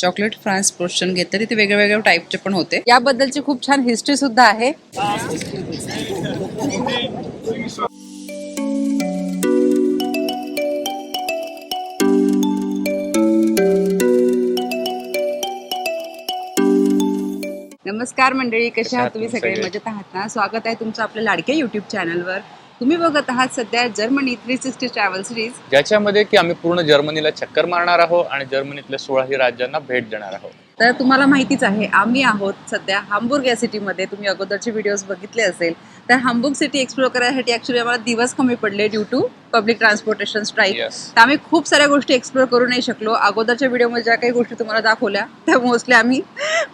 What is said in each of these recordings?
Chocolate France portion घेतलं तिथे वेगळ्या वेगळ्या टाईपचे पण होते. याबद्दलची खूप छान हिस्ट्री सुद्धा आहे. नमस्कार मंडळी कशा आहात तुम्ही सगळे? मजेत आहात ना? स्वागत आहे तुमचं आपल्या लाडक्या युट्यूब चॅनलवर तुम्ही बघत आहात सध्या Germany three sixty travel series ज्याच्यामध्ये की आम्ही पूर्ण जर्मनीला चक्कर मारणार आहोत आणि जर्मनीतल्या सोळाही राज्यांना भेट देणार आहोत. तर तुम्हाला माहितीच आहे आम्ही आहोत सध्या हांबुर्ग या सिटीमध्ये तुम्ही अगोदरचे व्हिडिओज बघितले असेल. तर हांबुर्ग सिटी एक्सप्लोर करायसाठी ऍक्च्युली आम्हाला दिवस कमी पडले due to public transportation strike Yes. तर आम्ही खूप साऱ्या गोष्टी एक्सप्लोर करू नाही शकलो. अगोदरच्या व्हिडिओमध्ये ज्या काही गोष्टी तुम्हाला दाखवल्या त्या मोस्टली आम्ही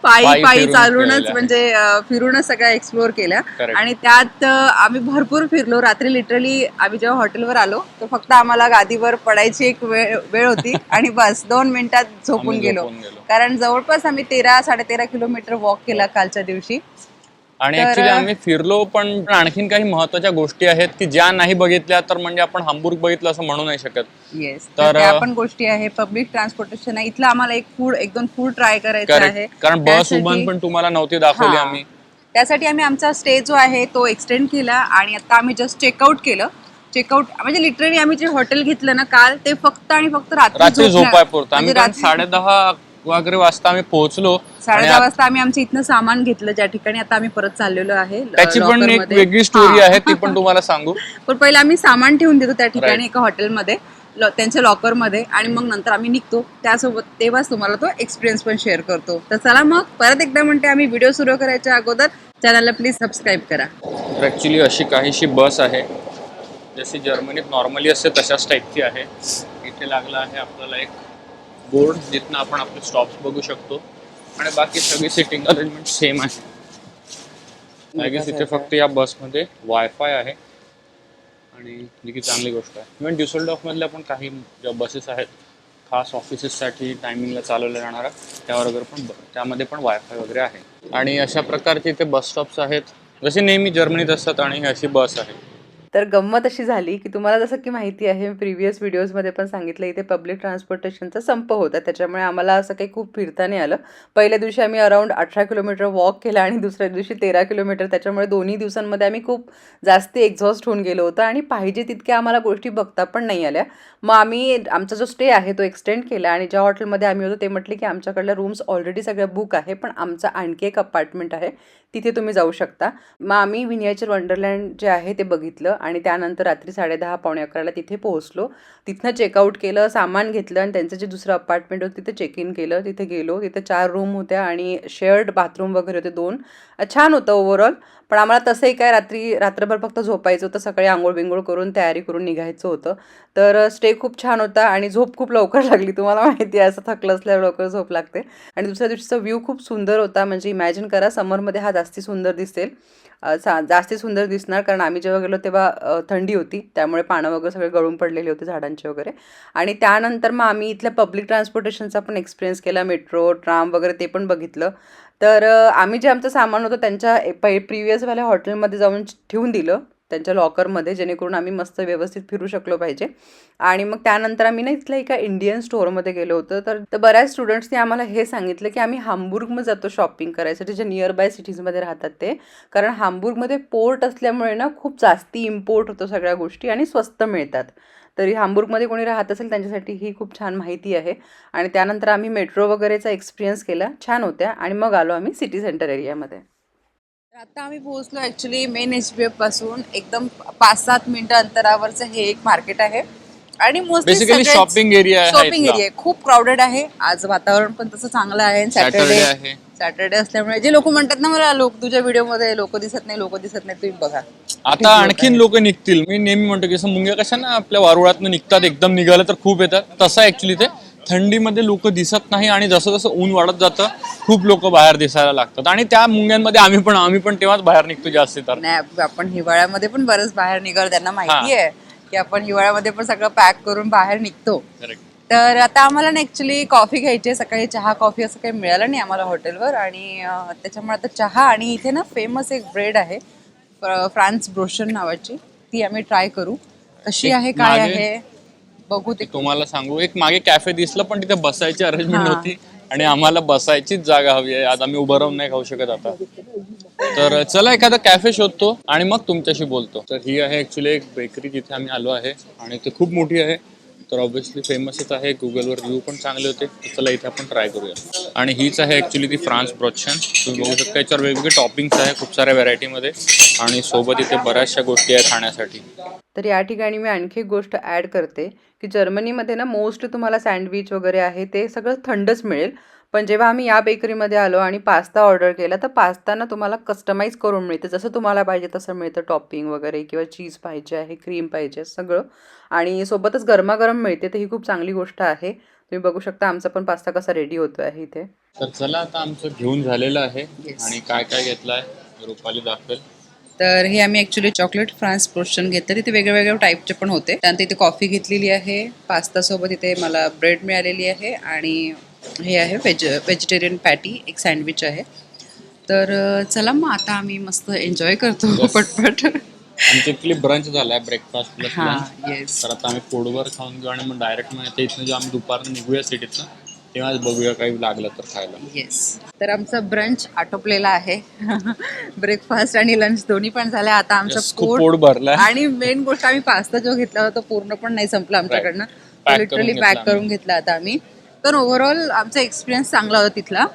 पायी पायी चालूनच. म्हणजे फिरूनच सगळ्या एक्सप्लोर केल्या. आणि त्यात आम्ही भरपूर फिरलो रात्री लिटरली आम्ही जेव्हा हॉटेलवर आलो तर फक्त आम्हाला गादीवर पडायची एक वेळ वेळ होती आणि बस दोन मिनिटात झोपून आम्ही गेलो झोपून गेलो. कारण जवळपास आम्ही तेरा साडेतेरा किलोमीटर वॉक केला कालच्या दिवशी आणि ऍक्च्युली आम्ही फिरलो पण आणखीन काही महत्त्वाच्या गोष्टी आहेत की ज्या नाही बघितल्या तर म्हणजे आपण हांबुर्ग बघितलं असं म्हणू नाही शकत. येस तर, तर त्या अं, पण गोष्टी आहे पब्लिक ट्रान्सपोर्टेशन आहे. इथलं आम्हाला एक फूड एक दोन फूड ट्राय करायचं आहे. कारण बस त्यासाठी- उभं पण तुम्हाला नव्हती दाखवली. आम्ही. त्यासाठी आम्ही आमचा स्टे जो आहे तो एक्सटेंड केला आणि आता आम्ही जस्ट चेकआउट केलं. चेकआउट म्हणजे लिटरली आम्ही जे हॉटेल घेतलं ना काल ते फक्त आणि फक्त रात्री रात्री झोपण्या- झोपाय पुरतं आम्ही म्हणजे रात्री साडे दहा वगैरे वाजता आम्ही पोहोचलो साडे दहा वाजता आम्ही आमचं इथनं सामान घेतलं ज्या ठिकाणी आता आम्ही परत चाललेलो आहे त्याची पण एक. वेगळी स्टोरी. आहे ती पण तुम्हाला सांगू पण पहिला आम्ही सामान ठेवून देतो त्या ठिकाणी. एका हॉटेलमध्ये त्यांच्या लॉकरमध्ये आणि मग नंतर आम्ही निघतो त्यासोबत तेव्हाच तुम्हाला तो एक्सपिरियन्स पण शेअर करतो तर चला मग परत एकदा म्हणते आम्ही व्हिडिओ सुरू करायच्या अगोदर चॅनलला प्लीज सबस्क्राईब करा तर ॲक्च्युली अशी काहीशी बस आहे जशी जर्मनीत नॉर्मली असते तशाच टाईपची आहे इथे लागला आहे आपल्याला एक बोर्ड जिथनं आपण आपले स्टॉप्स बघू शकतो. आणि बाकी सगळी सिटिंग अरेंजमेंट सेम आहे. लगेच इथे फक्त या बसमध्ये वायफाय आहे. आणि जी की चांगली गोष्ट आहे. इव्हन ड्युसलडॉफमधल्या पण काही ज्या बसेस आहेत खास ऑफिसेससाठी टायमिंगला चालवल्या जाणाऱ्या त्यावर वगैरे पण त्यामध्ये पण वायफाय वगैरे आहे. आणि अशा प्रकारचे इथे बस स्टॉप्स आहेत. जसे नेहमी जर्मनीत असतात आणि ही अशी बस आहे. तर गंमत अशी झाली की तुम्हाला जसं की माहिती आहे प्रिव्हियस व्हिडिओजमध्ये पण सांगितलं इथे पब्लिक ट्रान्सपोर्टेशनचा संप होता. त्याच्यामुळे आम्हाला असं काही खूप फिरता नाही आलं. पहिल्या दिवशी आम्ही अराऊंड अठरा किलोमीटर वॉक केला आणि दुसऱ्या दिवशी तेरा किलोमीटर. त्याच्यामुळे दोन्ही दिवसांमध्ये आम्ही खूप जास्ती एक्झॉस्ट होऊन गेलो होतो आणि पाहिजे तितक्या आम्हाला गोष्टी बघता पण नाही आल्या. मग आम्ही आमचा जो स्टे आहे तो एक्सटेंड केला आणि ज्या हॉटेलमध्ये आम्ही होतो ते म्हटले की आमच्याकडल्या रूम्स ऑलरेडी सगळ्या बुक आहे पण आमचा आणखी एक अपार्टमेंट आहे. तिथे तुम्ही जाऊ शकता. मग आम्ही विनियाचर वंडरलँड जे आहे ते बघितलं आणि त्यानंतर रात्री साडेदहा पावणे अकराला तिथे पोहोचलो. तिथनं चेकआउट केलं सामान घेतलं आणि त्यांचं जे दुसरं अपार्टमेंट होतं तिथे चेक इन केलं. तिथे गेलो. तिथे चार रूम होत्या आणि शेअर्ड बाथरूम वगैरे होते दोन. छान होतं ओव्हरऑल पण आम्हाला तसंही काय रात्री रात्रभर फक्त झोपायचं होतं. सकाळी आंघोळ बिंघोळ करून तयारी करून निघायचं होतं. तर स्टे खूप छान होता आणि झोप खूप लवकर लागली. तुम्हाला माहिती आहे असं थकलं असल्यावर लवकर झोप लागते. आणि दुसऱ्या दिवशीचा व्ह्यू खूप सुंदर होता. म्हणजे इमॅजिन करा समरमध्ये हा जास्ती सुंदर दिसेल. सा जास्ती सुंदर दिसणार कारण आम्ही जेव्हा गेलो तेव्हा थंडी होती. त्यामुळे पानं वगैरे सगळे गळून पडलेले होते झाडांचे वगैरे. आणि त्यानंतर मग आम्ही इथल्या पब्लिक ट्रान्सपोर्टेशनचा पण एक्सपिरियन्स केला. मेट्रो ट्राम वगैरे ते पण बघितलं. तर आम्ही जे आमचं सामान होतं त्यांच्या पै प्रिव्हियसवाल्या हॉटेलमध्ये जाऊन ठेवून दिलं. त्यांच्या लॉकरमध्ये जेणेकरून आम्ही मस्त व्यवस्थित फिरू शकलो पाहिजे. आणि मग त्यानंतर आम्ही ना इथल्या एका इंडियन स्टोअरमध्ये गेलो होतो. तर तर बऱ्याच स्टुडंट्सनी आम्हाला हे सांगितलं की आम्ही हांबुर्गमध्ये जातो शॉपिंग करायसाठी जे नियर बाय सिटीजमध्ये राहतात ते. कारण हांबुर्गमध्ये पोर्ट असल्यामुळे ना खूप जास्ती इम्पोर्ट होतो सगळ्या गोष्टी आणि स्वस्त मिळतात. तरी हांबुर्गमध्ये कोणी राहत असेल त्यांच्यासाठी ही खूप छान माहिती आहे. आणि त्यानंतर आम्ही मेट्रो वगैरेचा एक्सपिरियन्स केला. छान होत्या. आणि मग आलो आम्ही सिटी सेंटर एरियामध्ये आता आम्ही पोहोचलो ॲक्च्युली मेन एच बी एफपासून. एकदम पाच सात मिनिटं अंतरावरचं हे एक मार्केट आहे. आणि बेसिकली शॉपिंग एरिया आहे शॉपिंग. एरिया खूप क्राऊडेड आहे. आज वातावरण पण तसं चांगलं आहे सॅटरडे सॅटरडे आहे. सॅटरडे असल्यामुळे जे लोक म्हणतात ना मला लोक तुझ्या व्हिडिओमध्ये लोक दिसत नाही लोक दिसत नाही तुम्ही बघा. आता आणखीन लोक निघतील. मी नेहमी म्हणतो की मुंग्या कशा ना आपल्या वारुळातनं निघतात एकदम निघालं तर खूप येतात. तसं ऍक्च्युली ते. थंडीमध्ये लोक दिसत नाही आणि जसं जसं ऊन वाढत जातं खूप लोक बाहेर दिसायला लागतात. आणि त्या मुंग्यांमध्ये आम्ही पण आम्ही पण तेव्हाच बाहेर निघतो जास्ती तर. नाही आपण हिवाळ्यामध्ये पण बरंच बाहेर निघाल त्यांना माहिती आहे की आपण हिवाळ्यामध्ये पण सगळं पॅक करून बाहेर निघतो. तर आता आम्हाला ना ऍक्च्युली कॉफी घ्यायची आहे सकाळी चहा कॉफी असं काही मिळालं नाही आम्हाला हॉटेलवर आणि त्याच्यामुळे आता चहा आणि इथे ना फेमस एक ब्रेड आहे फ्र- फ्रान्स ब्रोशन नावाची ती आम्ही ट्राय करू. कशी आहे काय आहे? बघू ते तुम्हाला सांगू एक मागे कॅफे दिसलं पण तिथे बसायची अरेंजमेंट हा. नव्हती आणि आम्हाला बसायचीच जागा हवी आहे. आज आम्ही उभं राहून नाही खाऊ शकत आता. तर चला एखादा कॅफे शोधतो आणि मग तुमच्याशी बोलतो. तर ही आहे ऍक्च्युली एक बेकरी जिथे आम्ही आलो आहे आणि ती खूप मोठी आहे. तर ऑब्व्हियसली फेमसच आहे. गुगलवर रिव्ह्यू पण चांगले होते. चला इथे आपण ट्राय करूया. आणि हीच आहे ॲक्च्युली ती फ्रान्स ब्रोशन तुम्ही बघू शकता याच्यावर वेगवेगळे टॉपिंग्स आहे खूप साऱ्या व्हरायटीमध्ये आणि सोबत इथे बऱ्याचशा गोष्टी आहेत खाण्यासाठी. तर या ठिकाणी मी आणखी एक गोष्ट ॲड करते की जर्मनीमध्ये ना मोस्ट तुम्हाला सँडविच वगैरे आहे ते सगळं थंडच मिळेल. पण जेव्हा आम्ही या बेकरीमध्ये आलो आणि पास्ता ऑर्डर केला तर पास्ता ना तुम्हाला कस्टमाइज करून मिळते. जसं तुम्हाला पाहिजे तसं मिळतं टॉपिंग वगैरे किंवा चीज पाहिजे आहे क्रीम पाहिजे सगळं. आणि सोबतच गरमागरम मिळते तर ही खूप चांगली गोष्ट आहे. तुम्ही बघू शकता आमचा पण पास्ता कसा रेडी होतो आहे इथे. तर चला आता आमचं घेऊन झालेलं आहे. आणि काय काय घेतलं आहे रुपाली दाखवेल. तर हे आम्ही ॲक्च्युली चॉकलेट फ्रान्स पोर्शन घेतलं. तिथे वेगळ्या वेगळ्या टाईपचे पण होते. त्यानंतर इथे कॉफी घेतलेली आहे. पास्तासोबत इथे मला ब्रेड मिळालेली आहे. आणि हे आहे व्हेज व्हेजिटेरियन पॅटी एक सँडविच आहे. तर चला मग आता आम्ही मस्त एन्जॉय करतो. पटपट. आमचं ॲक्च्युली ब्रंच झालाय ब्रेकफास्ट प्लस लंच येस तर आता आम्ही फूडवर खाऊन घेऊ आणि मग डायरेक्ट मग इथनं जे आम्ही दुपारनं निघूया सिटीतनं तेव्हाच बघूया काही लागलं तर खायला. येस तर आमचं ब्रंच आटोपलेला आहे. ब्रेकफास्ट आणि लंच दोन्ही पण झालं आता आमचं पोट भरलाय. आणि मेन गोष्ट आम्ही पास्ता जो घेतला होता पूर्ण पण नाही संपला आमच्याकडनं. लिटरली पॅक करून घेतला आता आम्ही. तर ओव्हरऑल आमचा एक्सपिरियन्स चांगला होता तिथला.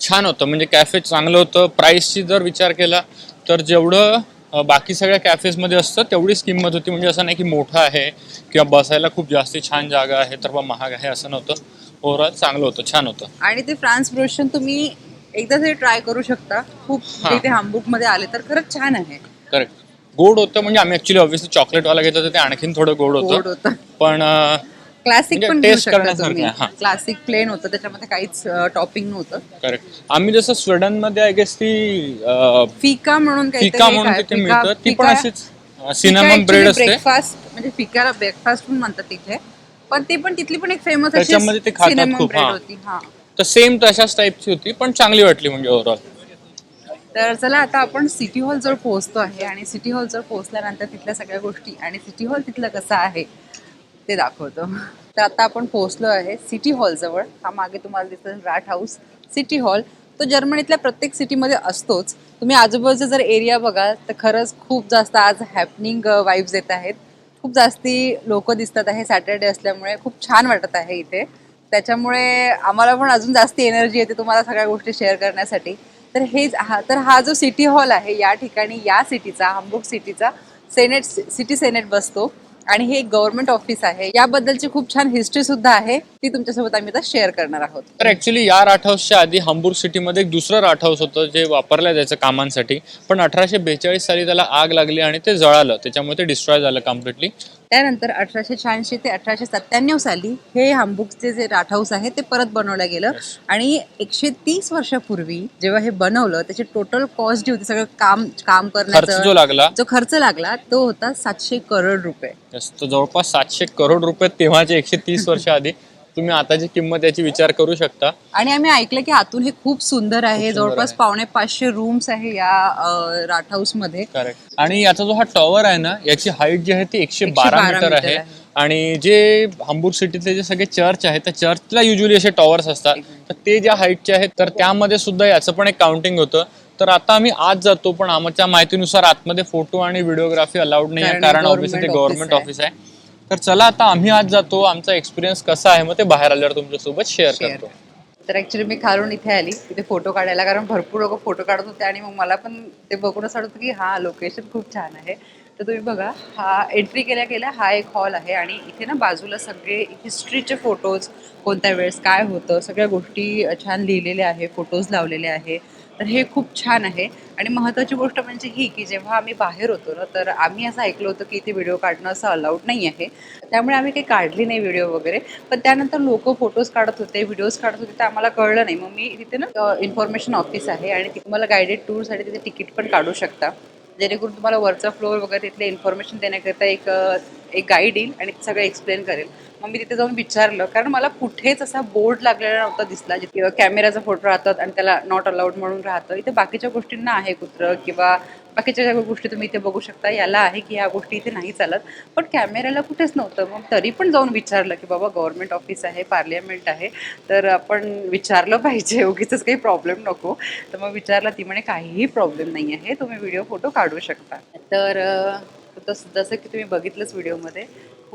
छान होतं. म्हणजे कॅफे चांगलं होतं. प्राईसची जर विचार केला तर जेवढं बाकी सगळ्या कॅफेजमध्ये असतं तेवढीच किंमत होती. म्हणजे असं नाही की मोठं आहे किंवा बसायला खूप जास्ती छान जागा आहे तर बा महाग आहे असं नव्हतं. ओव्हरऑल चांगलं होतं छान होतं. आणि ते फ्रान्स ब्रोशन तुम्ही एकदा तरी ट्राय करू शकता. खूप हा. हामबुकमध्ये आले तर खरंच छान आहे. करेक्ट गोड होतं म्हणजे आम्ही ऍक्च्युली ऑब्व्हियसली चॉकलेटवाला घेत ते आणखीन थोडं गोड होतं. पण क्लासिक म्हणजे पण घेऊ taste शकता तुम्ही. हा. क्लासिक प्लेन होतं त्याच्यामध्ये काहीच टॉपिंग नव्हतं. करेक्ट आम्ही जसं स्वीडनमध्ये आय गेस ती अं, फिका म्हणून फिका म्हणून. तिथे मिळतं. ती पण अशीच सिनेमन ब्रेड असते. ब्रेकफास्ट म्हणजे फिकाला ब्रेकफास्ट पण म्हणतात तिथे. पण ती पण तिथली पण एक फेमस त्याच्यामध्ये ते खातात सिनेमन खूप, ब्रेड हा. होती हा. तर सेम तशाच टाईपची होती पण चांगली वाटली म्हणजे ओव्हरऑल तर चला आता आपण सिटी हॉल जवळ पोहोचतो आहे आणि सिटी हॉल जवळ पोहोचल्यानंतर तिथल्या सगळ्या गोष्टी आणि सिटी हॉल तिथलं कसं आहे ते दाखवतो. तर आता आपण पोहोचलो आहे सिटी हॉल जवळ हा मागे तुम्हाला दिसत राट हाऊस सिटी हॉल. तो जर्मनीतल्या प्रत्येक सिटीमध्ये असतोच. तुम्ही आजूबाजूचा जर एरिया बघाल तर खरंच खूप जास्त आज हॅपनिंग वाईब्स येत आहेत. खूप जास्ती लोक दिसतात आहे सॅटर्डे असल्यामुळे. खूप छान वाटत आहे इथे. त्याच्यामुळे आम्हाला पण अजून जास्त एनर्जी येते तुम्हाला सगळ्या गोष्टी शेअर करण्यासाठी. तर हेच हा तर हा जो सिटी हॉल आहे या ठिकाणी या सिटीचा हम्बुक सिटीचा सेनेट सिटी सेनेट बसतो. आणि हे एक गव्हर्नमेंट ऑफिस आहे. याबद्दलची खूप छान हिस्ट्री सुद्धा आहे. ती तुमच्यासोबत आम्ही आता शेअर करणार आहोत. तर ऍक्च्युली या राट हाऊसच्या आधी हंबूर सिटीमध्ये एक दुसरं राट हाऊस होतं जे वापरलं जायचं कामांसाठी. पण अठराशे बेचाळीस साली त्याला आग लागली आणि ते जळालं. त्याच्यामुळे ते डिस्ट्रॉय झालं कम्प्लिटली त्यानंतर अठराशे शहाऐंशी ते अठराशे सत्त्याण्णव साली हे हम्बुकचे जे राठ हाऊस आहे ते परत बनवलं गेलं. आणि एकशे तीस वर्षापूर्वी जेव्हा हे बनवलं त्याची टोटल कॉस्ट जी होती सगळं काम काम खर्च जो करण्याचं लागला. जो खर्च लागला तो होता सातशे करोड रुपये. जवळपास सातशे करोड रुपये तेव्हाचे एकशे तीस वर्ष आधी. तुम्ही आताची किंमत याची विचार करू शकता. आणि आम्ही ऐकलं की आतून हे खूप सुंदर आहे. जवळपास. पावणे पाचशे रूम्स आहे या राठ हाऊसमध्ये. करेक्ट आणि याचा जो हा टॉवर आहे ना याची हाईट जी आहे ती एकशे बारा 112 मीटर आहे. आणि जे हंबूर सिटीतले जे सगळे चर्च आहेत त्या चर्चला युजली असे टॉवर्स असतात. तर ते ज्या हाईटचे आहेत तर त्यामध्ये सुद्धा याचं पण एक काउंटिंग होतं. तर आता आम्ही आत जातो पण आमच्या माहितीनुसार आतमध्ये फोटो आणि व्हिडिओग्राफी अलाउड नाही आहे कारण ऑब्व्हियसली ते गव्हर्नमेंट ऑफिस आहे. तर चला आता आम्ही आत जातो. आमचा एक्सपिरियन्स कसा आहे मग ते बाहेर आल्यावर तुमच्यासोबत शेअर. करतो. तर ऍक्च्युली मी खालून इथे आली. तिथे फोटो काढायला कारण भरपूर लोक फोटो काढत होते आणि मग मला पण ते बघून असं वाटत की हा लोकेशन खूप छान आहे. तर तुम्ही बघा हा एंट्री केल्या केल्या हा एक हॉल आहे आणि इथे ना बाजूला सगळे हिस्ट्रीचे फोटोज कोणत्या वेळेस काय होतं सगळ्या गोष्टी छान लिहिलेल्या आहे फोटोज लावलेले आहे तर हे खूप छान आहे. आणि महत्त्वाची गोष्ट म्हणजे ही की जेव्हा आम्ही बाहेर होतो ना तर आम्ही असं ऐकलं होतं की इथे व्हिडिओ काढणं असं अलाउड नाही आहे. त्यामुळे आम्ही काही काढली नाही व्हिडिओ वगैरे. पण त्यानंतर लोक फोटोज काढत होते व्हिडिओज काढत होते तर आम्हाला कळलं नाही. मग मी तिथे ना इन्फॉर्मेशन ऑफिस आहे आणि तुम्हाला गायडेड टूरसाठी तिथे तिकीट पण काढू शकता. जेणेकरून तुम्हाला वरचा फ्लोअर वगैरे तिथले इन्फॉर्मेशन देण्याकरिता एक एक गाईड येईल आणि सगळं एक्सप्लेन करेल. मग मी तिथे जाऊन विचारलं. कारण मला कुठेच असा बोर्ड लागलेला नव्हता दिसला जिथे कॅमेराचा फोटो राहतात आणि त्याला नॉट अलाउड म्हणून राहतं. इथे बाकीच्या गोष्टींना आहे कुत्र किंवा बाकीच्या ज्या गोष्टी तुम्ही इथे बघू शकता याला आहे की ह्या गोष्टी इथे नाही चालत. पण कॅमेऱ्याला कुठेच नव्हतं. मग तरी पण जाऊन विचारलं की बाबा गव्हर्नमेंट ऑफिस आहे पार्लियामेंट आहे तर आपण विचारलं पाहिजे. उगीच काही प्रॉब्लेम नको. तर मग विचारलं ती म्हणे काहीही प्रॉब्लेम नाही आहे. तुम्ही व्हिडिओ फोटो काढू शकता. तर तसं जसं की तुम्ही बघितलंच व्हिडिओमध्ये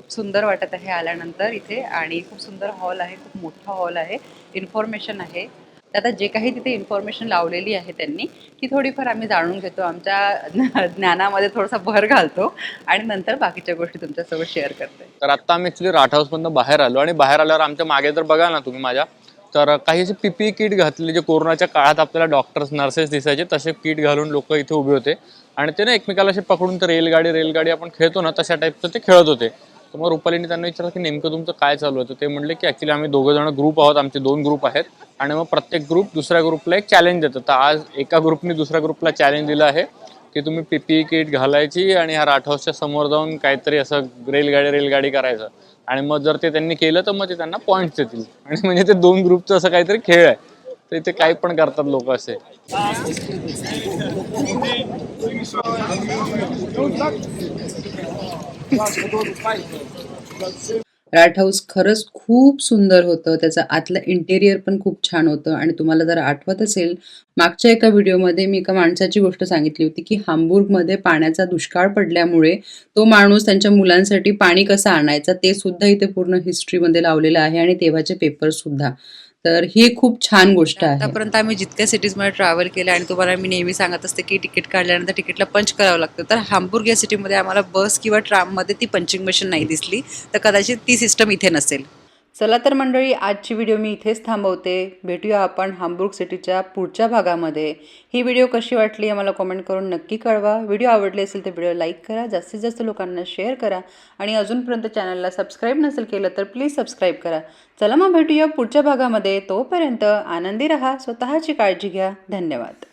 खूप सुंदर वाटत आहे आल्यानंतर इथे आणि खूप सुंदर हॉल आहे खूप मोठा हॉल आहे इन्फॉर्मेशन आहे. तर आता जे काही तिथे इन्फॉर्मेशन लावलेली आहे त्यांनी ती थोडीफार आम्ही जाणून घेतो. आमच्या ज्ञानामध्ये थोडासा भर घालतो आणि नंतर बाकीच्या गोष्टी तुमच्यासोबत शेअर करते. तर आत्ता आम्ही ॲक्च्युली राठ हाऊसमधनं बाहेर आलो आणि बाहेर आल्यावर आमच्या मागे तर बघा ना तुम्ही माझ्या. तर काही असे पीपी किट घातले जे कोरोनाच्या काळात आपल्याला डॉक्टर्स नर्सेस दिसायचे तसे किट घालून लोक इथे उभे होते. आणि ते ना एकमेकाला असे पकडून तर रेलगाडी रेलगाडी आपण खेळतो ना तशा टाईपचं ते खेळत होते. तर मग रुपालीने त्यांना विचारलं की नेमकं तुमचं काय चालू आहे? तर ते म्हणले की ॲक्च्युली आम्ही दोघं जण ग्रुप आहोत आमचे दोन ग्रुप आहेत. आणि मग प्रत्येक ग्रुप दुसऱ्या ग्रुपला एक चॅलेंज देतं. तर आज एका ग्रुपने दुसऱ्या ग्रुपला चॅलेंज दिलं आहे की तुम्ही पीपी किट घालायची आणि ह्या राठ हाऊसच्या समोर जाऊन काहीतरी असं रेलगाडी रेलगाडी करायचं. आणि मग जर ते त्यांनी केलं तर मग ते त्यांना पॉईंट्स देतील. आणि म्हणजे ते दोन ग्रुपचं असं काहीतरी खेळ आहे. तर इथे काही पण करतात लोक असे. राट हाऊस खरंच खूप सुंदर होतं. त्याचं आतलं इंटेरियर पण खूप छान होतं. आणि तुम्हाला जर आठवत असेल मागच्या एका व्हिडिओमध्ये मी एका माणसाची गोष्ट सांगितली होती की हांबुर्गमध्ये पाण्याचा दुष्काळ पडल्यामुळे तो माणूस त्यांच्या मुलांसाठी पाणी कसं आणायचा ते सुद्धा इथे पूर्ण हिस्ट्रीमध्ये लावलेलं आहे आणि तेव्हाचे पेपर सुद्धा. तर ही खूप छान गोष्ट आहे. आतापर्यंत आम्ही जितक्या सिटीजमध्ये ट्रॅव्हल केलं आणि तुम्हाला मी नेहमी सांगत असते की तिकीट काढल्यानंतर तिकीटला पंच करावं लागतं. तर हांबुर्ग या सिटीमध्ये आम्हाला बस किंवा ट्राममध्ये ती पंचिंग मशीन नाही दिसली. तर कदाचित ती सिस्टम इथे नसेल. चला तर मंडळी आजची व्हिडिओ मी इथेच थांबवते. भेटूया आपण हांबुर्ग सिटीच्या पुढच्या भागामध्ये. ही व्हिडिओ कशी वाटली आम्हाला कमेंट करून नक्की कळवा. व्हिडिओ आवडले असेल तर व्हिडिओ लाईक करा जास्तीत जास्त लोकांना शेअर करा आणि अजूनपर्यंत चॅनलला सबस्क्राईब नसेल केलं तर प्लीज सबस्क्राईब करा. चला मग भेटूया पुढच्या भागामध्ये. तोपर्यंत आनंदी रहा स्वतःची काळजी घ्या. धन्यवाद.